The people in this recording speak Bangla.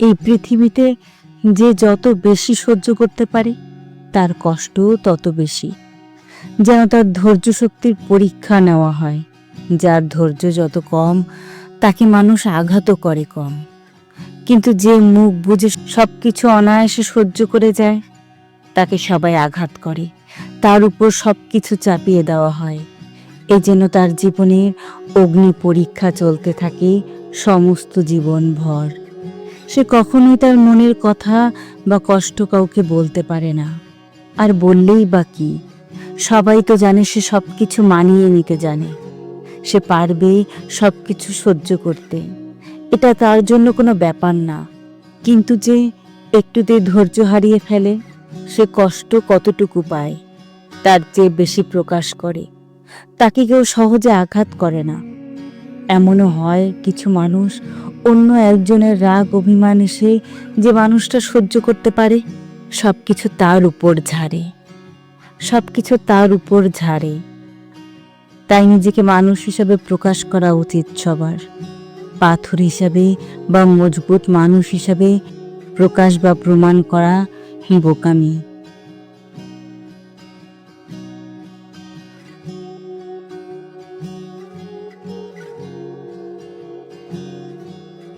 এই পৃথিবীতে যে যত বেশি সহ্য করতে পারে, তার কষ্টও তত বেশি। যেন তার ধৈর্য শক্তির পরীক্ষা নেওয়া হয়, যার ধৈর্য যত কম, তাকে মানুষ আঘাতও করে কম। কিন্তু যে মুখ বুঝে সব কিছু অনায়াসে সহ্য করে যায়, তাকে সবাই আঘাত করে। তার উপর সব কিছু চাপিয়ে দেওয়া হয়। এ যেন তার জীবনের অগ্নি পরীক্ষা চলতে থাকে, সমস্ত জীবন ভর। সে কখনোই তার মনের কথা বা কষ্ট কাউকে বলতে পারে না। আর বললেই বা কি? সবাই তো জানে সে সব কিছু মানিয়ে নিতে জানে। সে পারবে সব কিছু সহ্য করতে। এটা তার জন্য কোনো ব্যাপার না। কিন্তু যে একটুতে ধৈর্য হারিয়ে ফেলে, সে কষ্ট কতটুকু পায়, তার চেয়ে বেশি প্রকাশ করে। তাকে কেউ সহজে আঘাত করে না। এমনও হয় কিছু মানুষ অন্য একজনের রাগ, অভিমান এসে যে মানুষটা সহ্য করতে পারে সব কিছু তার উপর ঝাড়ে। সব কিছু তার উপর ঝাড়ে। তাই নিজেকে মানুষ হিসাবে প্রকাশ করা উচিত সবার। পাথর হিসাবে বা মজবুত মানুষ হিসাবে প্রকাশ বা প্রমাণ করা বোকামি।